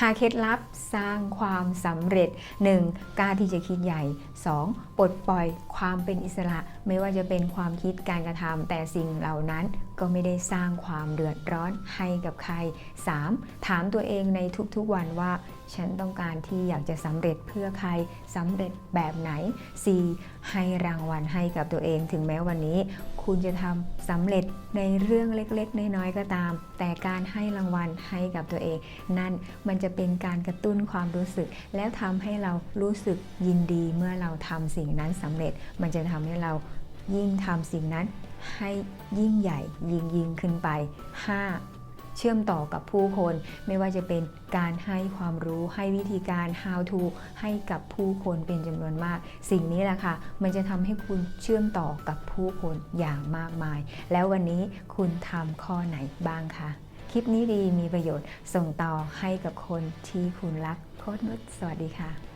หาเคล็ดลับสร้างความสำเร็จ 1. กล้าที่จะคิดใหญ่ 2. ปลดปล่อยความเป็นอิสระ ไม่ว่าจะเป็นความคิดการกระทำแต่สิ่งเหล่านั้นก็ไม่ได้สร้างความเดือดร้อนให้กับใคร 3. ถามตัวเองในทุกๆวันว่า ฉันต้องการที่อยากจะสำเร็จเพื่อใครสำเร็จแบบไหน 4. ให้รางวัลให้กับตัวเอง ถึงแม้วันนี้ คุณจะทำสำเร็จในเรื่องเล็กๆ น้อยๆ ก็ตาม แต่การให้รางวัลให้กับตัวเอง นั่นมันจะเป็นการกระตุ้นความรู้สึก แล้วทำให้เรารู้สึกยินดีเมื่อเราทำสิ่งนั้นสำเร็จ มันจะทำให้เรายิ่งทำสิ่งนั้นให้ยิ่งใหญ่ยิ่งยิ่งขึ้นไป 5. เชื่อมต่อกับผู้คน ไม่ว่าจะเป็นการให้ความรู้ให้วิธีการ how to ให้กับผู้คนเป็นจำนวนมาก สิ่งนี้แหละค่ะ มันจะทำให้คุณเชื่อมต่อกับผู้คนอย่างมากมาย แล้ววันนี้คุณทำข้อไหนบ้างคะคลิปนี้ดีมีประโยชน์ส่งต่อให้กับคนที่คุณรักโค้ดนุชสวัสดีค่ะ